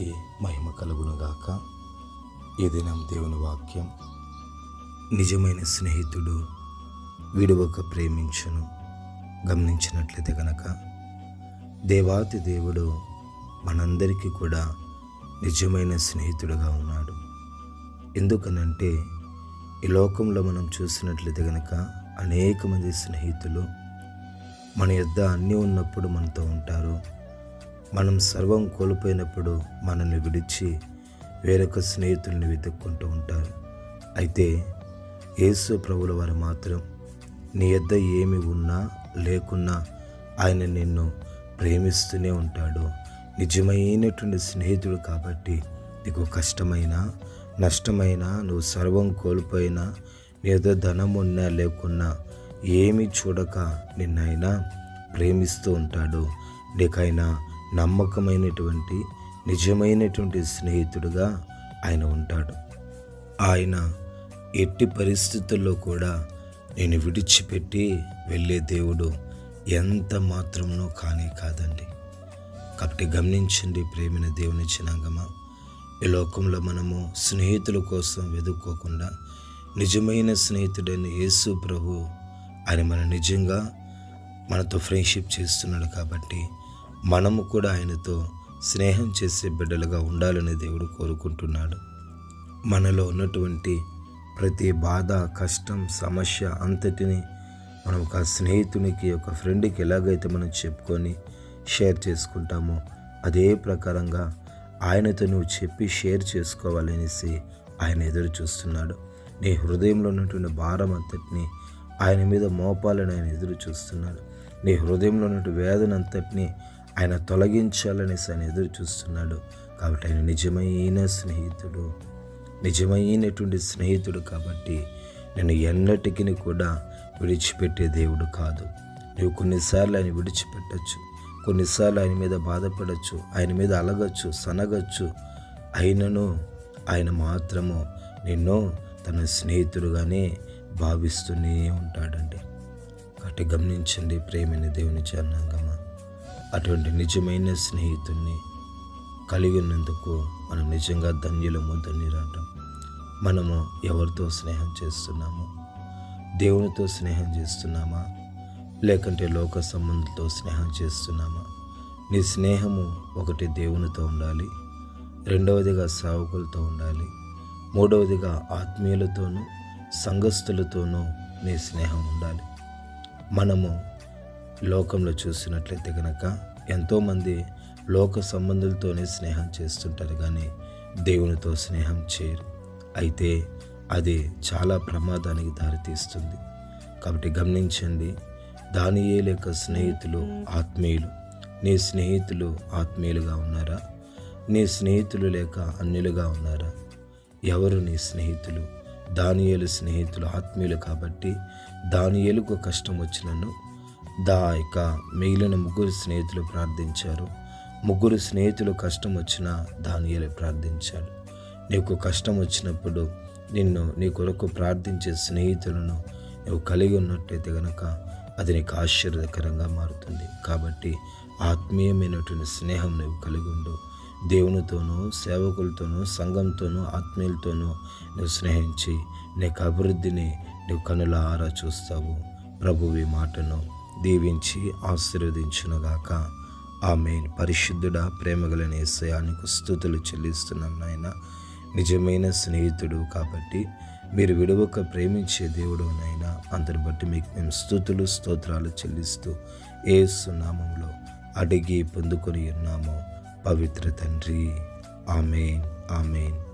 దేవునికి మహిమ కలుగునుగాక. ఏదైనా దేవుని వాక్యం. నిజమైన స్నేహితుడు విడువక ప్రేమించును. గమనించినట్లయితే గనక దేవాతి దేవుడు మనందరికీ కూడా నిజమైన స్నేహితుడుగా ఉన్నాడు. ఎందుకనంటే ఈ లోకంలో మనం చూసినట్లయితే గనక అనేక మంది స్నేహితులు మన యొద్ద అన్నీ ఉన్నప్పుడు మనతో ఉంటారు. మనం సర్వం కోల్పోయినప్పుడు మనల్ని విడిచి వేరొక స్నేహితుల్ని వెతుక్కుంటూ ఉంటారు. అయితే యేసు ప్రభుల వారు మాత్రం నీ యొద్ద ఏమి ఉన్నా లేకున్నా ఆయన నిన్ను ప్రేమిస్తూనే ఉంటాడు. నిజమైనటువంటి స్నేహితుడు కాబట్టి నీకు కష్టమైన నష్టమైన నువ్వు సర్వం కోల్పోయినా నీ యొద్ద ధనం ఉన్నా లేకున్నా ఏమి చూడక నిన్నైనా ప్రేమిస్తూ ఉంటాడు. నీకైనా నమ్మకమైనటువంటి నిజమైనటువంటి స్నేహితుడుగా ఆయన ఉంటాడు. ఆయన ఎట్టి పరిస్థితుల్లో కూడా నేను విడిచిపెట్టి వెళ్ళే దేవుడు ఎంత మాత్రమునో కానీ కాదండి. కాబట్టి గమనించండి ప్రేమిన దేవుని చిన్నాగమా ఈ లోకంలో మనము స్నేహితుల కోసం వెతుక్కోకుండా నిజమైన స్నేహితుడైన యేసు ప్రభు ఆయన మన నిజంగా మనతో ఫ్రెండ్షిప్ చేస్తున్నాడు కాబట్టి మనము కూడా ఆయనతో స్నేహం చేసే బిడ్డలుగా ఉండాలని దేవుడు కోరుకుంటున్నాడు. మనలో ఉన్నటువంటి ప్రతి బాధ కష్టం సమస్య అంతటిని మనం ఒక స్నేహితునికి ఒక ఫ్రెండ్కి ఎలాగైతే మనం చెప్పుకొని షేర్ చేసుకుంటామో అదే ప్రకారంగా ఆయనతో నువ్వు చెప్పి షేర్ చేసుకోవాలనేసి ఆయన ఎదురు చూస్తున్నాడు. నీ హృదయంలో ఉన్నటువంటి భారం అంతటిని ఆయన మీద మోపాలని ఆయన ఎదురు చూస్తున్నాడు. నీ హృదయంలో ఉన్నటువంటి వేదన అంతటిని ఆయన తొలగించాలనేసి ఆయన ఎదురు చూస్తున్నాడు. కాబట్టి ఆయన నిజమైన స్నేహితుడు. నిజమైనటువంటి స్నేహితుడు కాబట్టి నేను ఎన్నటికి కూడా విడిచిపెట్టే దేవుడు కాదు. నువ్వు కొన్నిసార్లు ఆయన విడిచిపెట్టచ్చు. కొన్నిసార్లు ఆయన మీద బాధపడచ్చు. ఆయన మీద అలగచ్చు సనగచ్చు. అయినను ఆయన మాత్రము నిన్ను తన స్నేహితుడుగానే భావిస్తూనే ఉంటాడండి. కాబట్టి గమనించండి ప్రేమని దేవుని చరణం అటువంటి నిజమైన స్నేహితుణ్ణి కలిగి ఉన్నందుకు మనం నిజంగా ధన్యులము ధన్యురాటం మనము ఎవరితో స్నేహం చేస్తున్నాము? దేవునితో స్నేహం చేస్తున్నామా? లేకంటే లోక సంబంధులతో స్నేహం చేస్తున్నామా? నీ స్నేహము ఒకటి దేవునితో ఉండాలి రెండవదిగా సేవకులతో ఉండాలి మూడవదిగా ఆత్మీయులతోనూ సంఘస్థులతోనూ నీ స్నేహం ఉండాలి. మనము లోకంలో చూసినట్లయితే కనుక ఎంతోమంది లోక సంబంధులతోనే స్నేహం చేస్తుంటారు కానీ దేవునితో స్నేహం చేయరు. అయితే అది చాలా ప్రమాదానికి దారితీస్తుంది. కాబట్టి గమనించండి దానియే లేక స్నేహితులు ఆత్మీయులు. నీ స్నేహితులు ఆత్మీయులుగా ఉన్నారా? నీ స్నేహితులు లేక అన్యులుగా ఉన్నారా? ఎవరు నీ స్నేహితులు? దానియేలు స్నేహితులు ఆత్మీయులు కాబట్టి దానియేలుకు కష్టం వచ్చినను దా ఇక మిగిలిన ముగ్గురు స్నేహితులు ప్రార్థించారు. ముగ్గురు స్నేహితులు కష్టం వచ్చినా దానియలు ప్రార్థించాడు నీకు కష్టం వచ్చినప్పుడు నిన్ను నీ కొరకు ప్రార్థించే స్నేహితులను నువ్వు కలిగి ఉన్నట్టయితే గనక అది నీకు ఆశ్చర్యకరంగా మారుతుంది. కాబట్టి ఆత్మీయమైనటువంటి స్నేహం నువ్వు కలిగి ఉండు. దేవునితోనూ సేవకులతోనూ సంఘంతోనూ ఆత్మీయులతోనూ నువ్వు స్నేహించి నీకు అభివృద్ధిని నువ్వు కనుల ఆరా చూస్తావు. ప్రభువి మాటను దీవించి ఆశీర్వదించునుగాక. ఆమె పరిశుద్ధుడ ప్రేమగలనే ఏసయానికి స్థుతులు చెల్లిస్తున్నాం నాయన. నిజమైన స్నేహితుడు కాబట్టి మీరు విడవక ప్రేమించే దేవుడు నైనా అందరి బట్టి మీకు మేము స్థుతులు స్తోత్రాలు చెల్లిస్తూ ఏ సునామంలో అడిగి పొందుకొని ఉన్నాము. పవిత్ర తండ్రి. ఆమెన్. ఆమెన్.